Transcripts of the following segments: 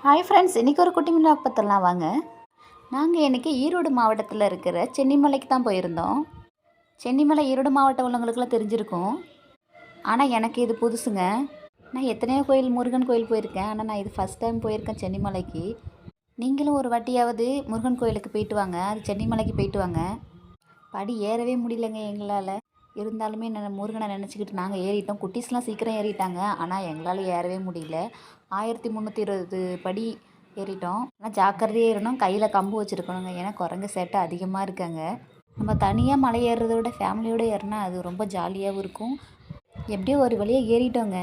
Hi friends இன்றைக்கி ஒரு குட்டி மின்னாக் பத்திரலாம் வாங்க. நாங்கள் இன்றைக்கி ஈரோடு மாவட்டத்தில் இருக்கிற சென்னிமலைக்கு தான் போயிருந்தோம். சென்னிமலை ஈரோடு மாவட்டம் உள்ளவங்களுக்குலாம் தெரிஞ்சிருக்கும். ஆனால் எனக்கு இது புதுசுங்க. நான் எத்தனையோ கோயில் முருகன் கோயில் போயிருக்கேன். ஆனால் நான் இது ஃபஸ்ட் டைம் போயிருக்கேன் சென்னிமலைக்கு. நீங்களும் ஒரு வாட்டியாவது முருகன் கோயிலுக்கு போயிட்டு வாங்க. அது சென்னிமலைக்கு போயிட்டு வாங்க. படி ஏறவே முடியலங்க எங்களால். இருந்தாலுமே நான் முருகனை நினச்சிக்கிட்டு நாங்கள் ஏறிட்டோம். குட்டீஸ்லாம் சீக்கிரம் ஏறிட்டாங்க. ஆனால் எங்களால் ஏறவே முடியல. ஆயிரத்தி முந்நூற்றி இருபது படி ஏறிட்டோம். ஆனால் ஜாக்கிரதையாக ஏறணும். கையில் கம்பு வச்சுருக்கணுங்க. ஏன்னா குரங்கு சேட்டை அதிகமாக இருக்காங்க. நம்ம தனியாக மலை ஏறுறத விட ஃபேமிலியோடு ஏறினா அது ரொம்ப ஜாலியாகவும் இருக்கும். எப்படியோ ஒரு வழியாக ஏறிட்டோங்க.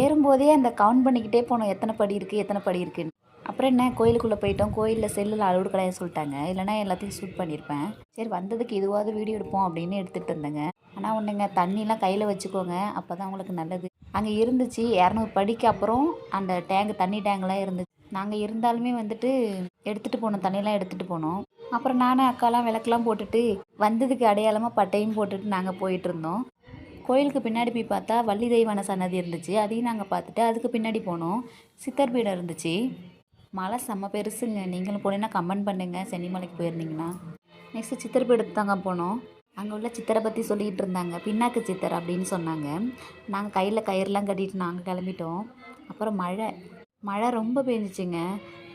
ஏறும்போதே அந்த கவுண்ட் பண்ணிக்கிட்டே போனோம். எத்தனை படி இருக்குது எத்தனை படி இருக்குன்னு. அப்புறம் என்ன? கோயிலுக்குள்ளே போயிட்டோம். கோயிலில் செல்லில் அலோடு கிடையாது சொல்லிட்டாங்க. இல்லைனா எல்லாத்தையும் ஷூட் பண்ணியிருப்பேன் சரி வந்ததுக்கு இதுவாவது வீடியோ எடுப்போம் அப்படின்னு எடுத்துகிட்டு இருந்தேங்க. ஆனால் ஒன்றுங்க தண்ணிலாம் கையில் வச்சுக்கோங்க அப்போ தான் உங்களுக்கு நல்லது. அங்கே இருந்துச்சு இரநூறு படிக்கு அப்புறம் அந்த டேங்கு தண்ணி டேங்க்லாம் இருந்துச்சு. நாங்கள் இருந்தாலுமே வந்துட்டு எடுத்துகிட்டு போனோம் தண்ணியெலாம் எடுத்துகிட்டு போனோம். அப்புறம் நானும் அக்காலாம் விளக்கெலாம் போட்டுட்டு வந்ததுக்கு அடையாளமாக பட்டையும் போட்டுட்டு நாங்கள் போயிட்டுருந்தோம் கோயிலுக்கு பின்னாடி போய் பார்த்தா வள்ளி தெய்வான சன்னதி இருந்துச்சு. அதையும் நாங்கள் பார்த்துட்டு அதுக்கு பின்னாடி போனோம். சித்தர் பீடம் இருந்துச்சு. மலை செம்ம பெருசுங்க. நீங்களும் போனீங்கன்னா கமெண்ட் பண்ணுங்கள் சென்னிமலைக்கு போயிருந்தீங்கன்னா. நெக்ஸ்ட்டு சித்தர் பீடத்துக்கு தாங்க போனோம். அங்கே உள்ள சித்தரை பற்றி சொல்லிகிட்டு இருந்தாங்க. பின்னாக்கு சித்தர் அப்படின்னு சொன்னாங்க. நாங்கள் கையில் கயிறுலாம் கட்டிட்டு நாங்கள் கிளம்பிட்டோம். அப்புறம் மழை. மழை ரொம்ப பெஞ்சிச்சுங்க.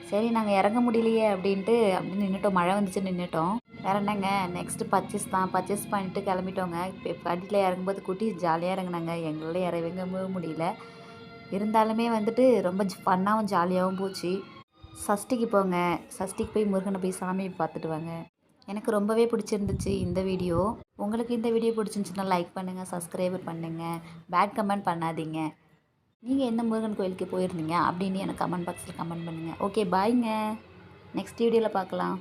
சரி நாங்கள் இறங்க முடியலையே அப்படின்ட்டு அப்படின்னு நின்றுட்டோம் மழை வந்துச்சு நின்றுட்டோம் வேற என்னங்க? நெக்ஸ்ட்டு பர்ச்சேஸ் தான். பர்ச்சேஸ் பண்ணிட்டு கிளம்பிட்டோங்க. இப்போ படியில் இறங்கும்போது குட்டி ஜாலியாக இறங்குனாங்க. எங்களால் இறங்கவே முடியல. இருந்தாலுமே வந்துட்டு ரொம்ப ஃபன்னாகவும் ஜாலியாகவும் போச்சு. சஷ்டிக்கு போங்க. சஷ்டிக்கு போய் முருகனை போய் சாமியை பார்த்துட்டு வாங்க. எனக்கு ரொம்பவே பிடிச்சிருந்துச்சு இந்த வீடியோ. உங்களுக்கு இந்த வீடியோ பிடிச்சிருந்துச்சுன்னா லைக் பண்ணுங்கள் சப்ஸ்கிரைப் பண்ணுங்கள் பேட் கமெண்ட் பண்ணாதீங்க. நீங்கள் எந்த முருகன் கோயிலுக்கு போயிருந்தீங்க அப்படின்னு எனக்கு கமெண்ட் பாக்ஸில் கமெண்ட் பண்ணுங்கள் ஓகே பாய்ங்க நெக்ஸ்ட் வீடியோவில் பார்க்கலாம்.